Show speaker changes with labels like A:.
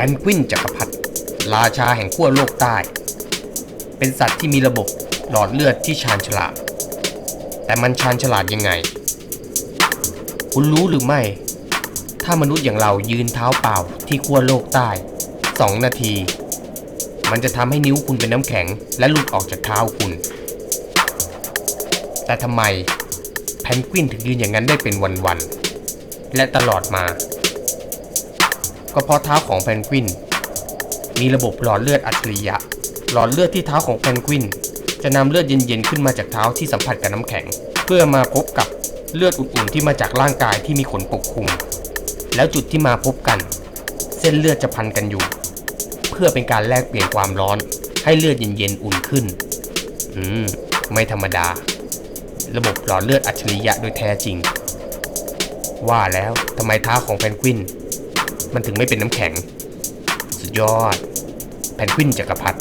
A: แพนกวินจักรพรรดิราชาแห่งขั้วโลกใต้ เป็นสัตว์ที่มีระบบหลอดเลือดที่ชาญฉลาด แต่มันชาญฉลาดยังไง คุณรู้หรือไม่ ถ้ามนุษย์อย่างเรายืนเท้าเปล่าที่ขั้วโลกใต้สองนาที มันจะทำให้นิ้วคุณเป็นน้ำแข็ง และหลุดออกจากเท้าคุณ แต่ทำไมแพนกวินถึงยืนอย่างนั้นได้เป็นวันๆและตลอดมา ก็เพราะเท้าของแพนกวิน มีระบบหลอดเลือดอัจฉริยะ หลอดเลือดที่เท้าของแพนกวิน จะนำเลือดเย็นๆขึ้นมาจากเท้าที่สัมผัสกับน้ำแข็ง เพื่อมาพบกับเลือดอุ่นๆที่มาจากร่างกายที่มีขนปกคลุม แล้วจุดที่มาพบกัน เส้นเลือดจะพันกันอยู่ เพื่อเป็นการแลกเปลี่ยนความร้อน ให้เลือดเย็นๆอุ่นขึ้น อืม ไม่ธรรมดา ระบบหลอดเลือดอัจฉริยะโดยแท้จริง ว่าแล้วทำไมเท้าของแพนกวิน มันถึงไม่เป็นน้ำแข็ง สุดยอด แพนกวินจักรพรรดิ